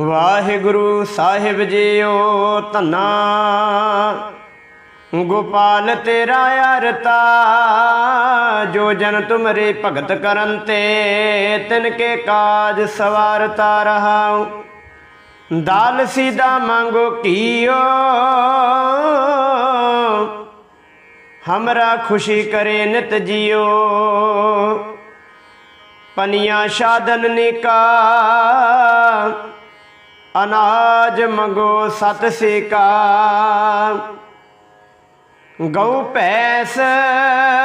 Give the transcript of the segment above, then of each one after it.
ਵਾਹਿਗੁਰੂ ਸਾਹਿਬ ਜੀਓ ਧੰਨਾ। ਗੋਪਾਲ ਤੇਰਾ ਅਰਤਾ, ਜੋ ਜਨ ਤੁਮਰੇ ਭਗਤ ਕਰਨ ਤੇ, ਤਿਨ ਕੇ ਕਾਜ ਸਵਾਰਤਾ ਰਹਾਉ। ਦਾਲ ਸੀਦਾ ਮੰਗੋ ਕੀਓ ਹਮਰਾ ਖੁਸ਼ੀ ਕਰੇ ਨਿਤ ਜੀਓ। ਪਨੀਆਂ ਸ਼ਾਦਨ ਨਿਕਾ ਅਨਾਜ ਮੰਗੋ ਸਤ ਸੇਕਾ। ਗਉ ਭੈਸ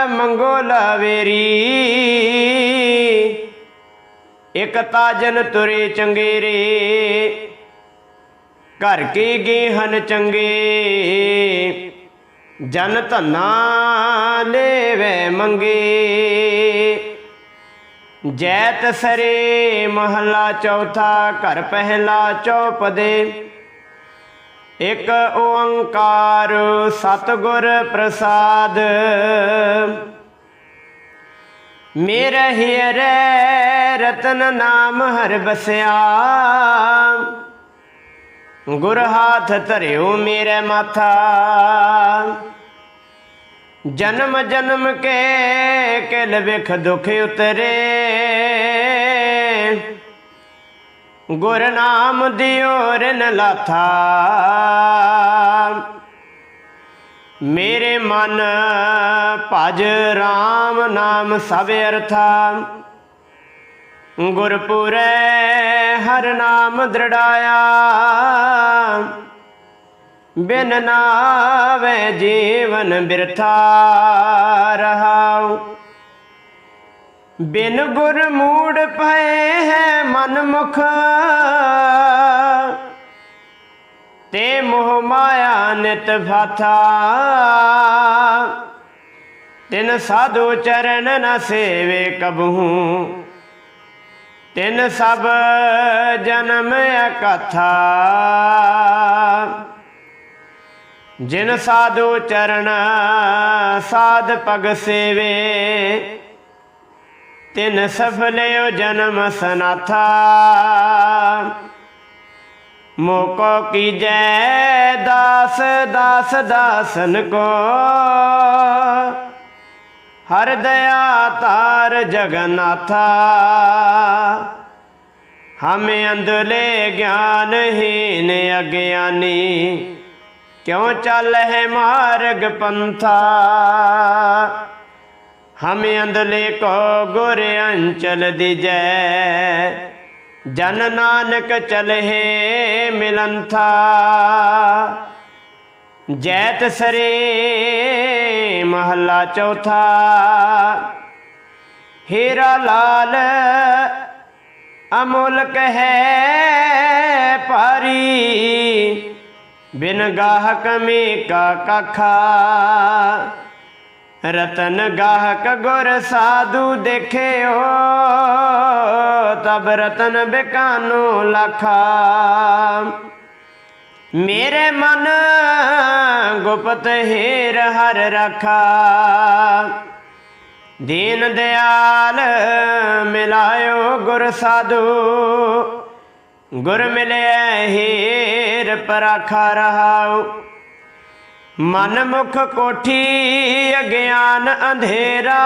ਮੰਗੋ ਲਵੇਰੀ। ਇਕ ਤਾਜਨ ਤੁਰੇ ਚੰਗੇਰੇ। ਘਰ ਕੀ ਗੇ ਹਨ ਚੰਗੇ। ਜਨ ਧਨਾ ਲੈਵੇ ਮੰਗੇ। ਜੈਤ ਸਰੇ ਮਹਲਾ ਚੌਥਾ, ਘਰ ਪਹਿਲਾ ਚੌਪਦੇ। ਇੱਕ ਓੰਕਾਰ ਸਤਿਗੁਰ ਪ੍ਰਸਾਦ। ਮੇਰੇ ਹਿਰੇ ਰਤਨ ਨਾਮ ਹਰ ਬਸਿਆ। ਗੁਰ ਹਾਥ ਧਰਿਓ ਮੇਰੇ ਮਾਥਾ। ਜਨਮ ਜਨਮ ਕੇ ਕਿਲ ਵਿਖ ਦੁਖ ਉਤਰੇ। ਗੁਰ ਨਾਮ ਦਿਓ ਰਨ ਲਾਥਾ। ਮੇਰੇ ਮਨ ਭਜ RAM ਨਾਮ ਸਭ ਅਰਥਾ। ਗੁਰਪੁਰੈ ਹਰ ਨਾਮ ਦ੍ਰਿੜਾਇਆ। ਬਿਨ ਨਾਵੇ ਜੀਵਨ ਬਿਰਥਾ ਰਹਾਉ। ਬਿਨ ਗੁਰ ਮੂੜ ਪਏ ਹੈ ਮਨ ਮੁਖ ਤੇ ਮੋਹ ਮਾਇਆ ਨਿਤ ਫਾਥਾ ਤਿਨ ਸਾਧੂ ਚਰਨ ਨ ਸੇਵੇ ਕਬਹੂ। ਤਿਨ ਸਭ ਜਨਮ ਅਕਥਾ। ਜਿਨ ਸਾਧੂ ਚਰਨ ਸਾਧ ਪਗ ਸੇਵੇ, ਤਿਨ ਸਫਲਿਓ ਜਨਮ ਸਨਾਥਾ। ਮੋਕੋ ਕੀਜੈ ਦਾਸ ਦਾਸ ਦਾਸਨ ਕੋ। ਹਰ ਦਇਆ ਤਾਰ ਜਗਨਾਥਾ ਹਮੇ ਅੰਦਲੇ ਗਿਆਨਹੀਨ ਅਗਿਆਨੀ। ਕਿਉ ਚੱਲ ਹੈ ਮਾਰਗ ਪੰਥਾ? ਹਮੇ ਅੰਦਲੇ ਕੋ ਗੁਰ ਅੰਚਲ ਦਿਜੈ। ਜਨ ਨਾਨਕ ਚਲਹਿ ਮਿਲੰਥਾ। ਜੈਤ ਸਰੇ ਮਹੱਲਾ ਚੌਥਾ। ਹੀਰਾ ਲਾਲ ਅਮੁਲਕ ਹੈ ਭਾਰੀ। ਬਿਨ ਗਾਹਕ ਮੇ ਕਾ ਕਖਾ। ਰਤਨ ਗਾਹਕ ਗੁਰ ਸਾਧੂ ਦੇਖਿਓ, ਤਬ ਰਤਨ ਬਿਕਾਨੋ ਲਖਾ। ਮੇਰੇ ਮਨ ਗੁਪਤ ਹੀਰ ਹਰ ਰਖਾ। ਦੀਨ ਦਿਆਲ ਮਿਲਾਇਓ ਗੁਰ ਸਾਧੂ। ਗੁਰ ਮਿਲਿਆ ਹੀਰ ਪਰਾਖਾ ਰਹਾਉ। ਮਨ ਮੁਖ ਕੋਠੀ ਅਗਿਆਨ ਅੰਧੇਰਾ।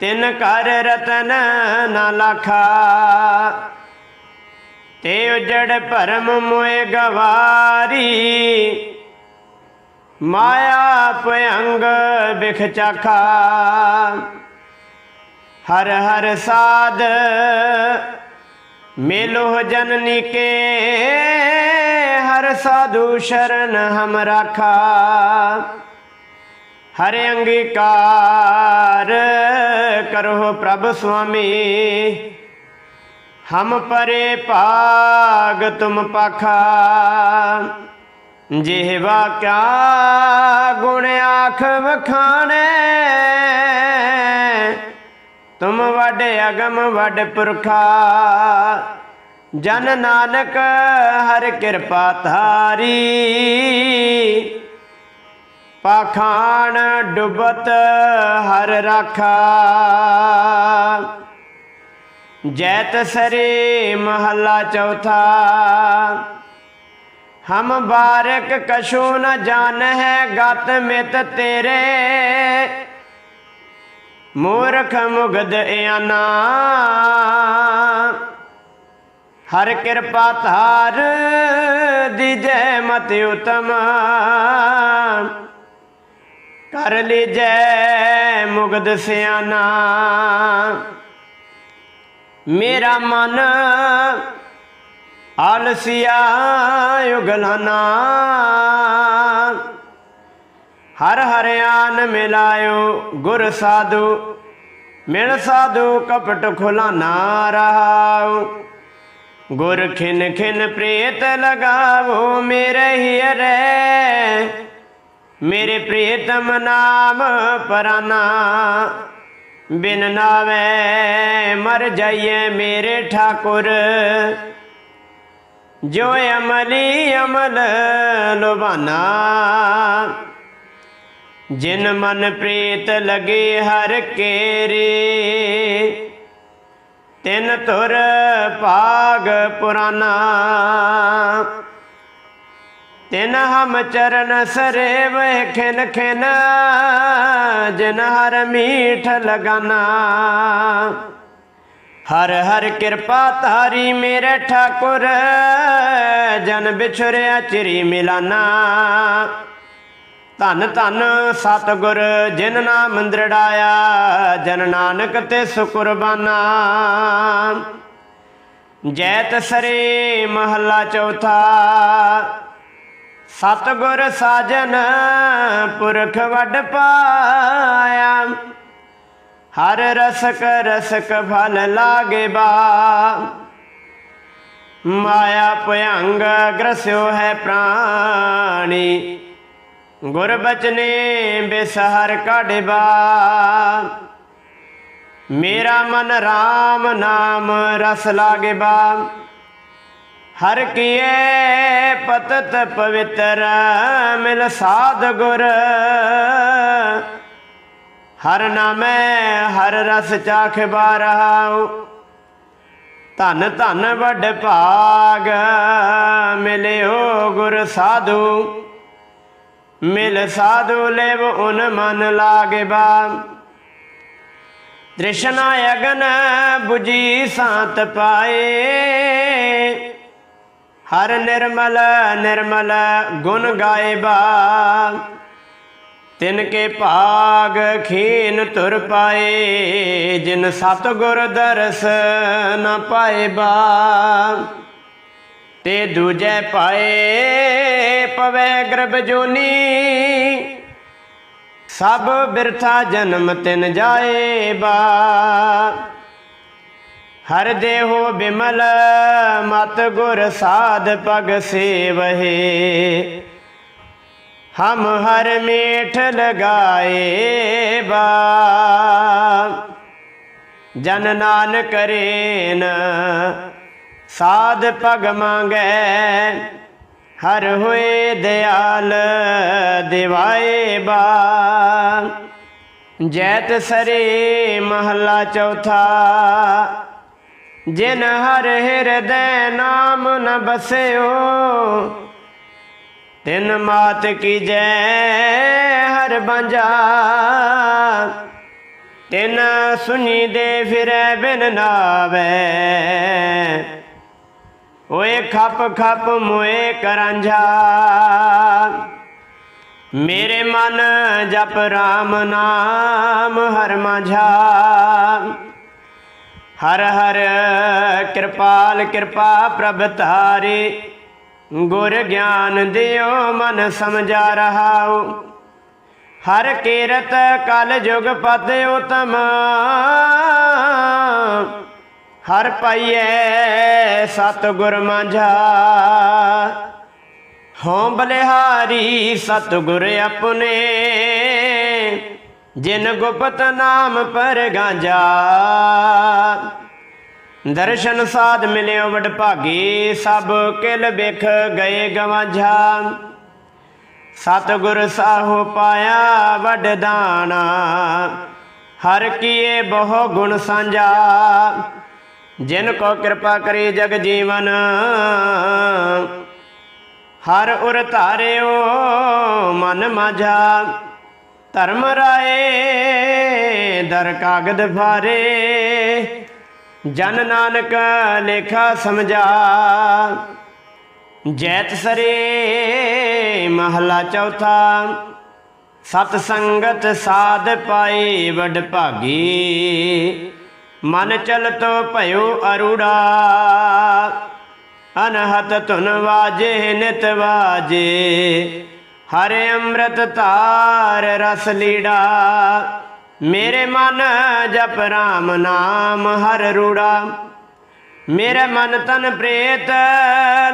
ਤਿਨ ਕਰ ਰਤਨ ਨਾ ਲਖਾ। ਤੇ ਉਜੜ ਭਰਮ ਮੋਏ ਗਵਾਰੀ। ਮਾਇਆ ਭਯੰਗ ਬਿਖ ਚਾਖਾ। ਹਰ ਹਰ ਸਾਧ ਮੇਲੋ ਜਨਨੀ ਕੇ, ਹਰ ਸਾਧੂ ਸ਼ਰਨ ਹਮ ਰਾਖਾ। ਹਰ ਅੰਗੀਕਾਰ ਕਰੋ ਪ੍ਰਭ ਸੁਆਮੀ, ਹਮ ਪਰੇ ਭਾਗ ਤੁਮ ਪਖਾ। ਜਿਹਵਾ ਕਿਆ ਗੁਣ ਆਖ ਵਖਾਣੇ ਤੁਮ ਵੱਡ ਅਗਮ ਵੱਡ ਪੁਰਖਾ। ਜਨ ਨਾਨਕ ਹਰ ਕਿਰਪਾ ਧਾਰੀ। ਪਾਖਾਨ ਡੁਬਤ ਹਰ ਰਾਖਾ। ਜੈਤ ਸਰੇ ਮਹੱਲਾ ਚੌਥਾ। ਹਮ ਬਾਰਕ ਕਛੂ ਨ ਜਾਣ ਹੈ ਗਤ ਮਿਤ ਤੇਰੇ। ਮੂਰਖ ਮੁਗਦ ਇਆਨਾ। ਹਰ ਕਿਰਪਾ ਧਾਰ ਦੀਜੈ ਮਤ ਉਤਮ। ਕਰ ਲੀਜੈ ਮੁਗਦ ਸਿਆਨਾ। ਮੇਰਾ ਮਨ ਆਲਸੀਆ ਯੁਗਲਾਨਾ ਹਰ ਹਰਿਆਨ ਮਿਲਾਇਓ, ਗੁਰ ਸਾਧੂ, ਮਿਲ ਸਾਧੂ, ਕਪਟ ਖੁਲਾਨਾ ਰਹਾਉ ਗੁਰ ਖਿਨ ਖਿਨ ਪ੍ਰੇਤ ਲਗਾਵੋ, ਮੇਰੇ ਹੀਰੇ ਮੇਰੇ ਪ੍ਰੀਤਮ ਨਾਮ ਪਰਾਨਾ, ਬਿਨ ਨਾਵੇ ਮਰ ਜਾਈਏ ਮੇਰੇ ਠਾਕੁਰ। ਜੋ ਅਮਲੀ ਅਮਲ ਲੁਬਾਨਾ ਜਿਨ ਮਨ ਪ੍ਰੀਤ ਲਗੇ ਹਰ ਕੇਰੇ, ਤਿਨ ਤੁਰ ਭਾਗ ਪੁਰਾਨਾ। ਤਿਨ ਹਮ ਚਰਨ ਸਰੇ ਵੇ ਖਿਨ ਖਿਨ, ਜਿਨ ਹਰ ਮੀਠ ਲਗਾਨਾ। ਹਰ ਹਰ ਕਿਰਪਾ ਤਾਰੀ ਮੇਰੇ ਠਾਕੁਰ, ਜਨ ਵਿਛੁਰਿਆ ਚਿਰੀ ਮਿਲਾਨਾ। ਧੰਨ ਧੰਨ ਸਤਿਗੁਰ, ਜਿਨ ਨਾਮ ਦ੍ਰਿੜਾਇਆ ਜਨ ਨਾਨਕ ਤੇ ਸੁਕੁਰਬਾਨਾ। ਜੈਤ ਸਰੇ ਮਹੱਲਾ ਚੌਥਾ, ਸਤਿਗੁਰ ਸਾਜਨ ਪੁਰਖ ਵੱਡ ਪਾਇਆ। ਹਰ ਰਸਕ ਰਸਕ ਫਲ ਲਾਗੇ ਬਾ। ਮਾਇਆ ਭਯੰਗ ਗ੍ਰਸਿਓ ਹੈ ਪ੍ਰਾਣੀ। ਗੁਰਬਚਨੇ ਬੇਸਹਰ ਬਿਸਹਰ ਮੇਰਾ ਮਨ RAM ਨਾਮ ਰਸ ਲਾਗੇਬਾ। ਹਰ ਕੀਏ ਪਤਤ ਪਵਿੱਤਰ ਮਿਲ ਸਾਧ ਗੁਰ। ਹਰ ਨਾਮੈ ਹਰ ਰਸ ਚਾਖ ਬਾਰਹਾਉ ਧਨ ਧਨ ਵੱਡ ਭਾਗ ਮਿਲਿਓ ਗੁਰ ਸਾਧੂ। ਮਿਲ ਸਾਧੂ ਲੇਵ ਉਨ ਮਨ ਲਾਗੇ ਤ੍ਰਿਸ਼ਨਾ ਅਗਨ 부ਜੀ ਸਾਤ ਪਾਏ। ਹਰ ਨਿਰਮਲ ਨਿਰਮਲ ਗੁਣ ਗਾਇਬਾ ਤਿਨ ਕੇ ਭਾਗ ਖੀਨ ਤੁਰ ਪਾਏ। ਜਿਨ ਸਤਗੁਰ ਦਰਸ ਨ ਪਾਏਬਾ ਤੇ ਦੂਜੇ ਪਾਏ ਪਵੇ ਗਰਭ ਜੋਨੀ। ਸਭ ਬਿਰਥਾ ਜਨਮ ਤਿਨ ਜਾਏਬਾ ਹਰ ਦੇਹੋ ਬਿਮਲ ਮਤ ਗੁਰ ਸਾਧ ਪਗ ਸੇਵਹੇ। ਹਮ ਹਰ ਮੇਠ ਲਗਾਏ ਬਾ। ਜਨ ਨਾਨਕ ਰੇਨ ਸਾਧ ਪਗ ਮੰਗੈ, ਹਰ ਹੋਏ ਦਿਆਲ ਦਿਵਾਏ ਬਾ। ਜੈਤ ਸਰੇ ਮਹੱਲਾ ਚੌਥਾ, ਜਿਨ ਹਰ ਹਿਰਦੈ ਨਾਮ ਨ ਬਸਿਓ, ਤਿਨ ਮਾਤ ਕੀ ਜੈ ਹਰ ਬੰਜਾ ਤਿਨ ਸੁਣੀ ਦੇ ਫਿਰੈ ਬਿਨ ਨਾਵੇ ਓਏ ਖਪ ਖਪ ਮੋਏ ਕਰਾਂਝਾ। ਮੇਰੇ ਮਨ ਜਪ RAM ਨਾਮ ਹਰ ਮਾਝਾ। ਹਰ ਹਰ ਕਿਰਪਾਲ ਕਿਰਪਾ ਪ੍ਰਭ ਤਾਰੇ ਗੁਰ ਗਿਆਨ ਦਿਓ ਮਨ ਸਮਝਾ ਰਹਾਉ। ਹਰ ਕੀਰਤ ਕਲ ਜੁਗ ਪਤ ਉਤਮ। ਹਰ ਪਾਈਐ ਸਤ ਗੁਰ ਮਾਝਾ। ਹੋਂ ਬਲਿਹਾਰੀ ਸਤ ਗੁਰ ਆਪਣੇ, ਜਿਨ ਗੁਪਤ ਨਾਮ ਪਰ ਗਾਂਜਾ ਦਰਸ਼ਨ ਸਾਧ ਮਿਲਿਓ ਵਡ ਭਾਗੀ ਸਭ ਕਿਲ ਬਿਖ ਗਏ ਗਵਾਂਝਾ। ਸਤਿਗੁਰ ਸਾਹੋ ਪਾਇਆ ਵੱਡ ਦਾਣਾ, ਹਰ ਕੀਏ ਬਹੁ ਗੁਣ ਸਾਂਝਾ। ਜਿਨ ਕੋ ਕਿਰਪਾ ਕਰੀ ਜਗ ਜੀਵਨ, ਹਰ ਉਰ ਧਾਰਿਓ ਮਨ ਮਾਝਾ। ਧਰਮ ਰਾਏ, ਦਰ ਕਾਗਦ ਫਾਰੇ ਜਨ ਨਾਨਕ ਲੇਖਾ ਸਮਝਾ। ਜੈਤ ਸਰੇ ਮਹਲਾ ਚੌਥਾ। ਸਤ ਸੰਗਤ ਸਾਧ ਪਾਈ ਵਡ ਭਾਗੀ। ਮਨ ਚਲਤੋ ਭਇਓ ਅਰੂੜਾ, ਅਨਹਤ ਧੁਨ ਵਾਜੇ, ਨਿਤ ਵਾਜੇ, ਹਰੇ ਅੰਮ੍ਰਿਤ ਧਾਰ ਰਸ ਲੀੜਾ। ਮੇਰੇ ਮਨ ਜਪ ਰਾਮ ਨਾਮ ਹਰ ਰੂੜਾ। ਮੇਰੇ ਮਨ ਤਨ ਪ੍ਰੇਤ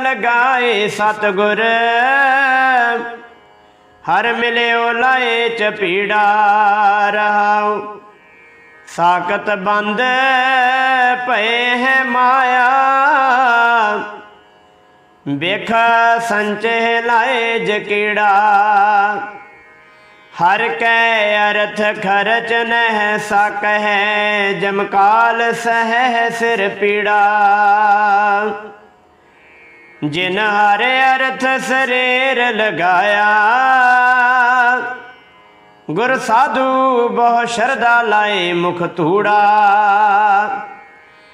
ਲਗਾਏ ਸਤਗੁਰ। ਹਰ ਮਿਲਿਓ ਲਾਏ ਚਪੀੜਾ ਰਹਾਉ। ਸਾਕਤ ਬੰਦ ਭਏ ਹੈ ਮਾਇਆ। ਵੇਖ ਸੰਚੇ ਲਾਏ ਜਕੀੜਾ ਹਰ ਕੈ ਅਰਥ ਖਰਚ ਨਹਿ ਸਕਹਿ ਜਮਕਾਲ ਸਹਿ ਸਿਰ ਪੀੜਾ। ਜਿਨ ਹਰ ਅਰਥ ਸਰੀਰ ਲਗਾਇਆ ਗੁਰ ਸਾਧੂ ਬਹੁ ਸ਼ਰਦਾ ਲਾਏ ਮੁਖ ਧੂੜਾ।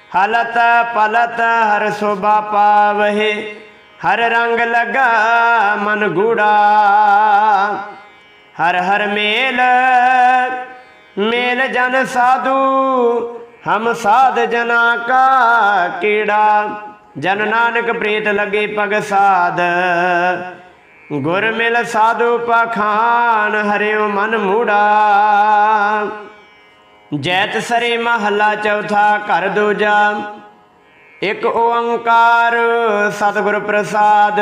ਹਲਤ ਪਲਤ ਹਰ ਸੋਭਾ ਪਾਵਹਿ, ਹਰ ਰੰਗ ਲਗਾ ਮਨ ਗੂੜਾ। ਹਰ ਹਰ ਮੇਲ ਮੇਲ ਜਨ ਸਾਧੂ, ਹਮ ਸਾਧ ਜਨਾ ਕਾ ਕੀੜਾ। ਜਨ ਨਾਨਕ ਪ੍ਰੀਤ ਲਗੇ ਪਗ ਸਾਧ ਗੁਰ ਮਿਲ ਸਾਧੂ ਪਖਾਨ, ਹਰਿਓ ਮਨ ਮੂੜਾ। ਜੈਤ ਸਰੇ ਮਹੱਲਾ ਚੌਥਾ, ਘਰ ਦੂਜਾ। ਇੱਕ ਓੰਕਾਰ ਸਤਿਗੁਰ ਪ੍ਰਸਾਦ।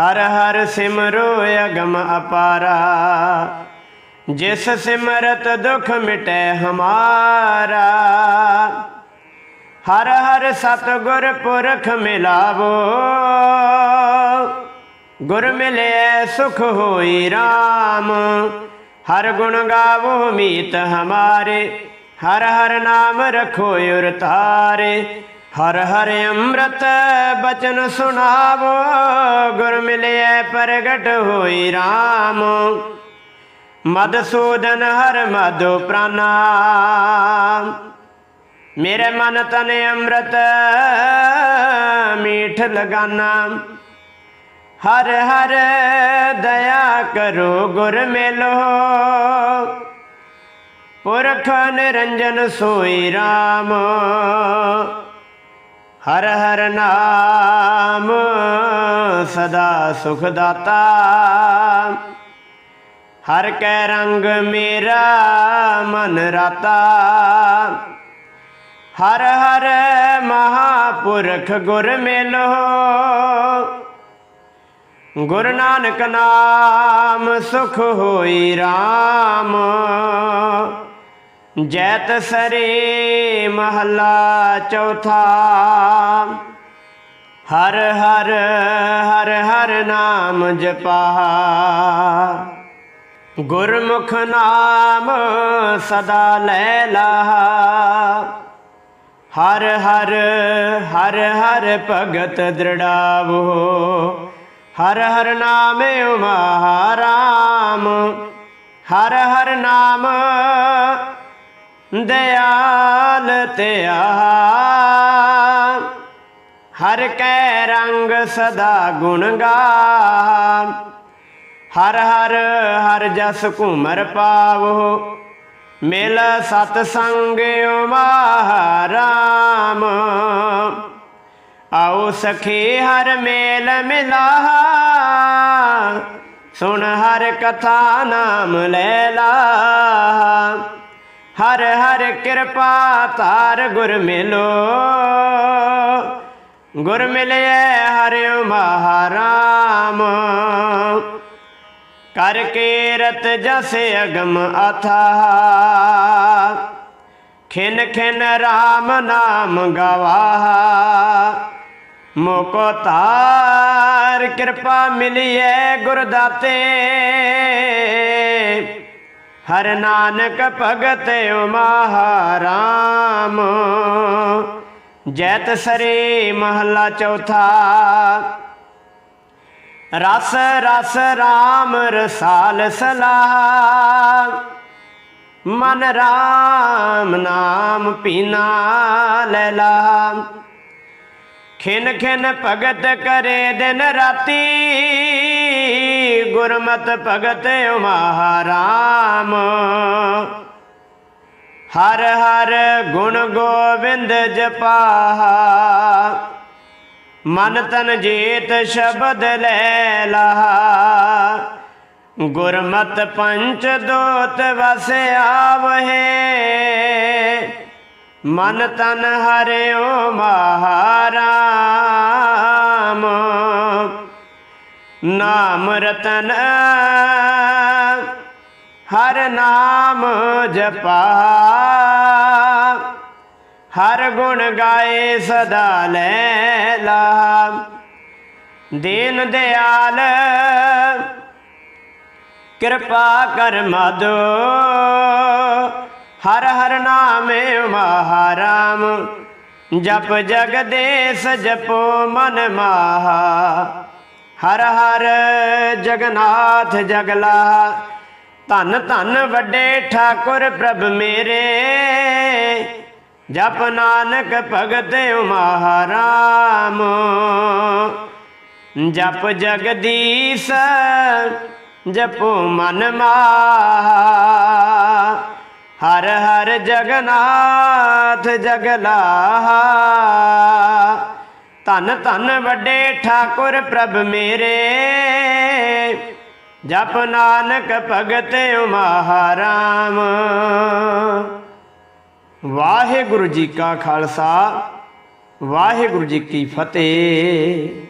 ਹਰ ਹਰ ਸਿਮਰੋ ਅਗਮ ਅਪਾਰਾ। ਜਿਸ ਸਿਮਰਤ ਦੁਖ ਮਿਟੈ ਹਮਾਰਾ। ਹਰ ਹਰ ਸਤਿਗੁਰ ਪੁਰਖ ਮਿਲਾਵੋ। ਗੁਰ ਮਿਲੇ ਸੁਖ ਹੋਈ RAM ਹਰ ਗੁਣ ਗਾਵੋ ਮੀਤ ਹਮਾਰੇ। ਹਰ ਹਰ ਨਾਮ ਰਖੋ ਉਰ ਤਾਰੇ ਹਰ ਹਰ ਅੰਮ੍ਰਿਤ ਬਚਨ ਸੁਣਾਵੋ। ਗੁਰ ਮਿਲਿਐ ਪ੍ਰਗਟ ਹੋਈ RAM ਮਦਸੂਦਨ ਹਰ ਮਧੁ ਪ੍ਰਾਨਾ। ਮੇਰੇ ਮਨ ਤਨ ਅੰਮ੍ਰਿਤ ਮੀਠ ਲਗਾਨਾ। ਹਰ ਹਰ ਦਇਆ ਕਰੋ ਗੁਰ ਮਿਲੋ। ਪੁਰਖ ਨਿਰੰਜਨ ਸੋਈ RAM ਹਰ ਹਰ ਨਾਮ ਸਦਾ ਸੁਖ ਦਾਤਾ ਹਰ ਕੈ ਰੰਗ ਮੇਰਾ ਮਨ ਰਾਤਾ। ਹਰ ਹਰ ਮਹਾਪੁਰਖ ਗੁਰ ਮਿਲੋ। ਗੁਰ ਨਾਨਕ ਨਾਮ ਸੁਖ ਹੋਈ RAM ਜੈਤ ਸਰੇ ਮਹੱਲਾ ਚੌਥਾ। ਹਰ ਹਰ ਹਰ ਹਰ ਨਾਮ ਜਪਾ। ਗੁਰਮੁਖ ਨਾਮ ਸਦਾ ਲੈ ਲਾ। ਹਰ ਹਰ ਹਰ ਹਰ ਭਗਤ ਦ੍ਰਿੜਾਵੋ। ਹਰ ਹਰ ਨਾਮ ਉਮਾਰਾਮ ਹਰ ਹਰ ਨਾਮ ਦਿਆਲ ਧਿਆ ਹਰ ਕੈ ਰੰਗ ਸਦਾ ਗੁਣ ਗਾ। ਹਰ ਹਰ ਹਰ ਜਸ ਘੂਮਰ ਪਾਵੋ। ਮਿਲ ਸਤ ਸੰਗ ਉਮਾਰਾਮ ਆਓ ਸਖੀ ਹਰ ਮੇਲ ਮਿਲਾ ਸੁਣ ਹਰ ਕਥਾ ਨਾਮ ਲੈ ਲਾ ਹਰ ਹਰ ਕਿਰਪਾ ਤਾਰ ਗੁਰ ਮਿਲੋ। ਗੁਰ ਮਿਲਿਐ ਹਰਿ ਮਹਾਰਾਮ। ਕਰ ਕੀਰਤ ਜਸ ਅਗਮ ਅਥਾ। ਖਿਨ ਖਿਨ RAM ਨਾਮ ਗਵਾਹਾ। ਮੋਕੋ ਤਾਰ ਕਿਰਪਾ ਮਿਲੀਐ ਗੁਰਦਾਤੇ। ਹਰ ਨਾਨਕ ਭਗਤ ਉਮਾਰਾਮ ਜੈਤ ਸਰੇ ਮਹੱਲਾ ਚੌਥਾ। ਰਸ ਰਸ RAM ਰਸਾਲ ਸਲਾਹ। ਮਨ RAM ਨਾਮ ਪੀਨਾ ਲੈਲਾ ਖਿਨ ਖਿਨ ਭਗਤ ਕਰੇ ਦਿਨ ਰਾਤੀ, ਗੁਰਮਤ ਭਗਤ ਮਹਾਰਾਮ ਹਰ ਹਰ ਗੁਣ ਗੋਬਿੰਦ ਜਪਾਹਾ, ਮਨ ਤਨ ਜੀਤ ਸ਼ਬਦ ਲੈ ਲਹਾ। ਗੁਰਮਤ ਪੰਚ ਦੋਤ ਵਸ ਆਵਹੇ ਮਨ ਤਨ ਹਰਿਓ ਮਹਾਰਾਮ। ਨਾਮ ਰਤਨ ਹਰ ਨਾਮ ਜਪਾ। ਹਰ ਗੁਣ ਗਾਏ ਸਦਾ ਲੈ ਲਾ ਦੀਨ ਦਿਆਲ ਕਿਰਪਾ ਕਰ ਮਾਧੋ ਹਰ ਹਰ ਨਾਮੇ ਮਹਾਰਾਮ, ਜਪ ਜਗਦੇਸ ਜਪੋ ਮਨ ਮਾਹਾ। ਹਰ ਹਰ ਜਗਨਾਥ ਜਗਲਾ, ਧੰਨ ਧੰਨ ਵੱਡੇ ਠਾਕੁਰ ਪ੍ਰਭ ਮੇਰੇ। ਜਪ ਨਾਨਕ ਭਗਤ ਮਹਾਰਾਮ, ਜਪ ਜਗਦੀਸ਼ ਜਪੋ ਮਨ ਮਾਹਾ। ਹਰ ਹਰ ਜਗਨਾਥ ਜਗਲਾਹਾ। ਧੰਨ ਧੰਨ ਵੱਡੇ ਠਾਕੁਰ ਪ੍ਰਭ ਮੇਰੇ। ਜਪ ਨਾਨਕ ਭਗਤ ਉਮਾ ਰਾਮ। ਵਾਹਿਗੁਰੂ ਜੀ ਕਾ ਖਾਲਸਾ, ਵਾਹਿਗੁਰੂ ਜੀ ਕੀ ਫਤਿਹ।